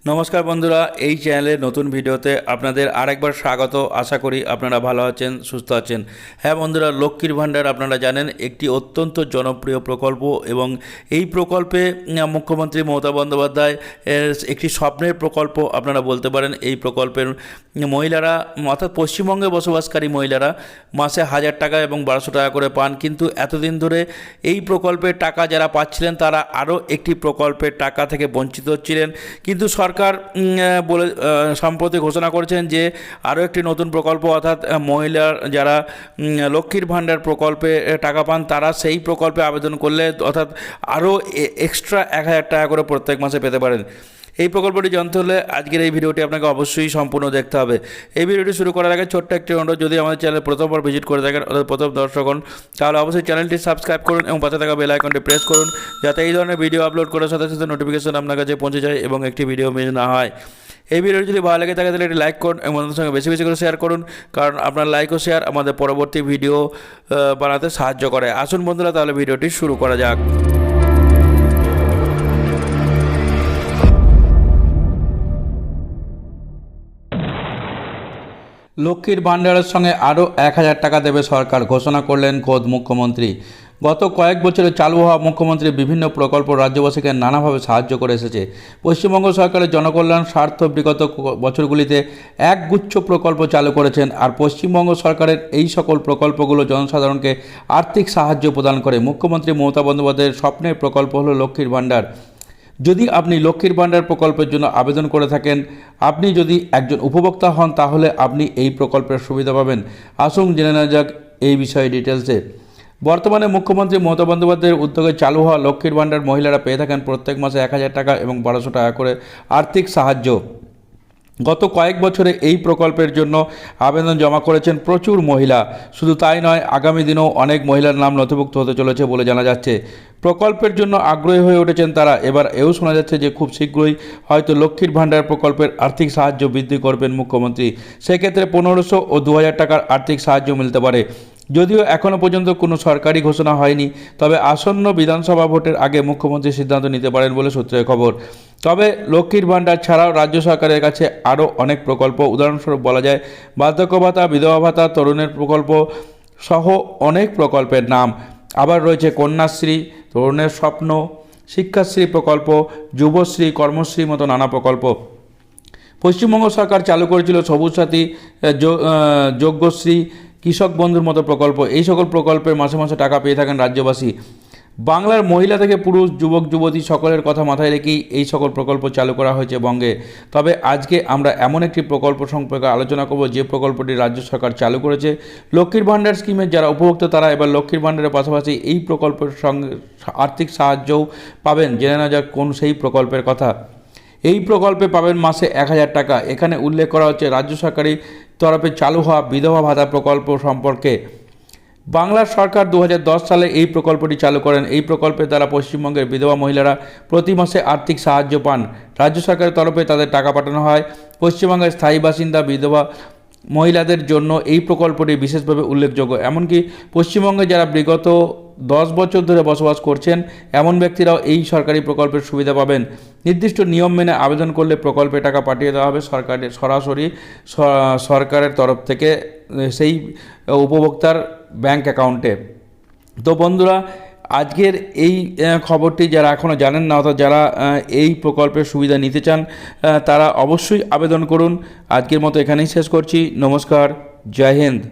নমস্কার বন্ধুরা, এই চ্যানেলের নতুন ভিডিওতে আপনাদের আরেকবার স্বাগত। আশা করি আপনারা ভালো আছেন, সুস্থ আছেন। হ্যাঁ বন্ধুরা, লক্ষ্মীর ভাণ্ডার আপনারা জানেন, একটি অত্যন্ত জনপ্রিয় প্রকল্প এবং এই প্রকল্পে মুখ্যমন্ত্রী মমতা বন্দ্যোপাধ্যায় একটি স্বপ্নের প্রকল্প আপনারা বলতে পারেন। এই প্রকল্পের মহিলারা, অর্থাৎ পশ্চিমবঙ্গে বসবাসকারী মহিলারা মাসে হাজার টাকা এবং বারোশো টাকা করে পান। কিন্তু এতদিন ধরে এই প্রকল্পের টাকা যারা পাচ্ছিলেন, তারা আরও একটি প্রকল্পের টাকা থেকে বঞ্চিত হচ্ছিলেন। কিন্তু সরকার বলে সম্প্রতি ঘোষণা করেছেন যে আরও একটি নতুন প্রকল্প, অর্থাৎ মহিলার যারা লক্ষ্মীর ভাণ্ডার প্রকল্পে টাকা পান, তারা সেই প্রকল্পে আবেদন করলে, অর্থাৎ আরও এক্সট্রা এক হাজার টাকা করে প্রত্যেক মাসে পেতে পারেন। এই প্রকল্পটি জানতে হলে আজকের এই ভিডিওটি আপনাকে অবশ্যই সম্পূর্ণ দেখতে হবে। এই ভিডিওটি শুরু করার আগে ছোট্ট একটি অনুরোধ, যদি আমাদের চ্যানেল প্রথমবার ভিজিট করে থাকেন, অর্থাৎ প্রথম দর্শক হন, তাহলে অবশ্যই চ্যানেলটি সাবস্ক্রাইব করুন এবং পাশে থাকা বেল আইকনটি প্রেস করুন, যাতে এই ধরনের ভিডিও আপলোড করার সাথে সাথে নোটিফিকেশন আপনার কাছে পৌঁছে যায় এবং একটি ভিডিও মিস না হয়। এই ভিডিওটি যদি ভালো লাগে থাকে, তাহলে এটি লাইক করুন এবং বন্ধুদের সঙ্গে বেশি বেশি করে শেয়ার করুন, কারণ আপনার লাইক ও শেয়ার আমাদের পরবর্তী ভিডিও বানাতে সাহায্য করে। আসুন বন্ধুরা, তাহলে ভিডিওটি শুরু করা যাক। লক্ষ্মীর ভাণ্ডারের সঙ্গে আরও এক হাজার টাকা দেবে সরকার ঘোষণা করলেন খোদ মুখ্যমন্ত্রী। গত কয়েক বছরে চালু হওয়া মুখ্যমন্ত্রী বিভিন্ন প্রকল্প রাজ্যবাসীকে নানাভাবে সাহায্য করে এসেছে। পশ্চিমবঙ্গ সরকারের জনকল্যাণ, স্বার্থ বিগত বছরগুলিতে একগুচ্ছ প্রকল্প চালু করেছেন আর পশ্চিমবঙ্গ সরকারের এই সকল প্রকল্পগুলো জনসাধারণকে আর্থিক সাহায্য প্রদান করে। মুখ্যমন্ত্রী মমতা বন্দ্যোপাধ্যায়ের স্বপ্নের প্রকল্প হলো লক্ষ্মীর ভাণ্ডার। যদি আপনি লক্ষ্মীর ভাণ্ডার প্রকল্পের জন্য আবেদন করে থাকেন, আপনি যদি একজন উপভোক্তা হন, তাহলে আপনি এই প্রকল্পের সুবিধা পাবেন। আসুন জেনে নেওয়া যাক এই বিষয়ে ডিটেলসে বর্তমানে মুখ্যমন্ত্রী মমতা বন্দ্যোপাধ্যায়ের উদ্যোগে চালু হওয়া লক্ষ্মীর ভাণ্ডার মহিলারা পেয়ে থাকেন প্রত্যেক মাসে এক হাজার টাকা এবং বারোশো টাকা করে আর্থিক সাহায্য। গত কয়েক বছরে এই প্রকল্পের জন্য আবেদন জমা করেছেন প্রচুর মহিলা। শুধু তাই নয়, আগামী দিনেও অনেক মহিলার নাম নথিভুক্ত হতে চলেছে বলে জানা যাচ্ছে। প্রকল্পের জন্য আগ্রহী হয়ে উঠেছেন তারা। এবার এও শোনা যাচ্ছে যে খুব শীঘ্রই হয়তো লক্ষ্মীর ভাণ্ডার প্রকল্পের আর্থিক সাহায্য বৃদ্ধি করবেন মুখ্যমন্ত্রী। সেক্ষেত্রে পনেরোশো ও দু হাজার টাকার আর্থিক সাহায্য মিলতে পারে। যদিও এখনও পর্যন্ত কোনো সরকারি ঘোষণা হয়নি তবে আসন্ন বিধানসভা ভোটের আগে মুখ্যমন্ত্রী সিদ্ধান্ত নিতে পারেন বলে সূত্রের খবর। তবে লক্ষ্মীর ভাণ্ডার ছাড়াও রাজ্য সরকারের কাছে আরও অনেক প্রকল্প উদাহরণস্বরূপ বলা যায় বার্ধক্য ভাতা বিধবা ভাতা তরুণের প্রকল্প সহ অনেক প্রকল্পের নাম। আবার রয়েছে কন্যাশ্রী তরুণের স্বপ্ন শিক্ষাশ্রী প্রকল্প যুবশ্রী কর্মশ্রী মতো নানা প্রকল্প। পশ্চিমবঙ্গ সরকার চালু করেছিল সবুজ সাথী আহ, যো- আহ, যজ্ঞশ্রী কৃষক বন্ধুর মতো প্রকল্প। এই সকল প্রকল্পের মাসে মাসে টাকা পেয়ে থাকেন রাজ্যবাসী। বাংলার মহিলা থেকে পুরুষ, যুবক, যুবতী সকলের কথা মাথায় রেখেই এই সকল প্রকল্প চালু করা হয়েছে বঙ্গে। তবে আজকে আমরা এমন একটি প্রকল্প সম্পর্কে আলোচনা করব, যে প্রকল্পটি রাজ্য সরকার চালু করেছে। লক্ষ্মীর ভাণ্ডার স্কিমের যারা উপভোক্তা, তারা এবার লক্ষ্মীর ভাণ্ডারের পাশাপাশি এই প্রকল্পের সঙ্গে আর্থিক সাহায্যও পাবেন। জেনে না যাক কোন সেই প্রকল্পের কথা। এই প্রকল্পে পাবেন মাসে এক হাজার টাকা। এখানে উল্লেখ করা হচ্ছে, রাজ্য সরকারি তরফে চালু হওয়া বিধবা ভাতা প্রকল্প সম্পর্কে বাংলার সরকার দু হাজার দশ সালে এই প্রকল্পটি চালু করেন। এই প্রকল্পের দ্বারা পশ্চিমবঙ্গের বিধবা মহিলারা প্রতি মাসে আর্থিক সাহায্য পান। রাজ্য সরকারের তরফে তাদের টাকা পাঠানো হয়। পশ্চিমবঙ্গের স্থায়ী বাসিন্দা বিধবা মহিলাদের জন্য এই প্রকল্পটি বিশেষভাবে উল্লেখযোগ্য। এমনকি পশ্চিমবঙ্গে যারা বিগত দশ বছর ধরে বসবাস করছেন, এমন ব্যক্তিরাও এই সরকারি প্রকল্পের সুবিধা পাবেন। নির্দিষ্ট নিয়ম মেনে আবেদন করলে প্রকল্পে টাকা পাঠিয়ে দেওয়া হবে সরকারের সরাসরি সরকারের তরফ থেকে, সেই উপভোক্তার ব্যাংক অ্যাকাউন্টে। তো বন্ধুরা আজকের এই খবরটি যারা এখনও জানেন না, অর্থাৎ যারা এই প্রকল্পের সুবিধা নিতে চান তারা অবশ্যই আবেদন করুন। আজকের মতো এখানেই শেষ করছি। নমস্কার। জয় হিন্দ।